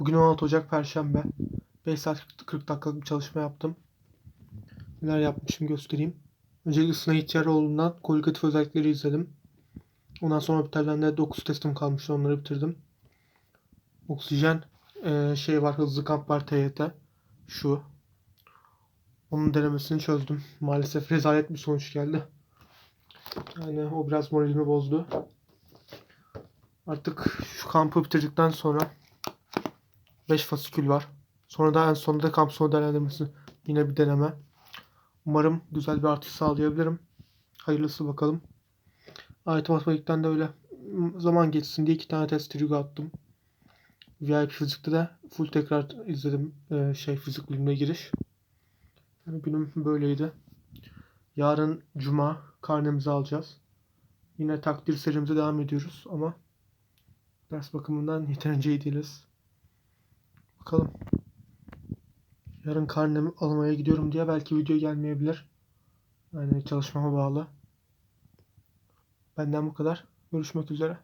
Bugün 16 Ocak Perşembe. 5 saat 40 dakikalık bir çalışma yaptım. Neler yapmışım göstereyim. Öncelikle Sınay İhtiyarıoğlu'ndan kolikatif özellikleri izledim. Ondan sonra Optel'den de 9 testim kalmıştı. Onları bitirdim. Oksijen eee, şey var. Hızlı kamp var TYT. Şu. Onun denemesini çözdüm. Maalesef rezalet bir sonuç geldi. Yani o biraz moralimi bozdu. Artık şu kampı bitirdikten sonra 5 fasikül var. Sonra da en sonunda da kamp sonu değerlendirmesi. Yine bir deneme. Umarım güzel bir artış sağlayabilirim. Hayırlısı bakalım. Ayet matematikten de öyle zaman geçsin diye iki tane test trigger attım. VIP fizikte de full tekrar izledim. Ee, şey fizik bölümüne giriş. Yani günüm böyleydi. Yarın cuma karnemizi alacağız. Yine takdir serimize devam ediyoruz ama ders bakımından yeterince iyi değiliz. Bakalım. Yarın karnemi almaya gidiyorum diye belki video gelmeyebilir. Yani çalışmama bağlı. Benden bu kadar. Görüşmek üzere.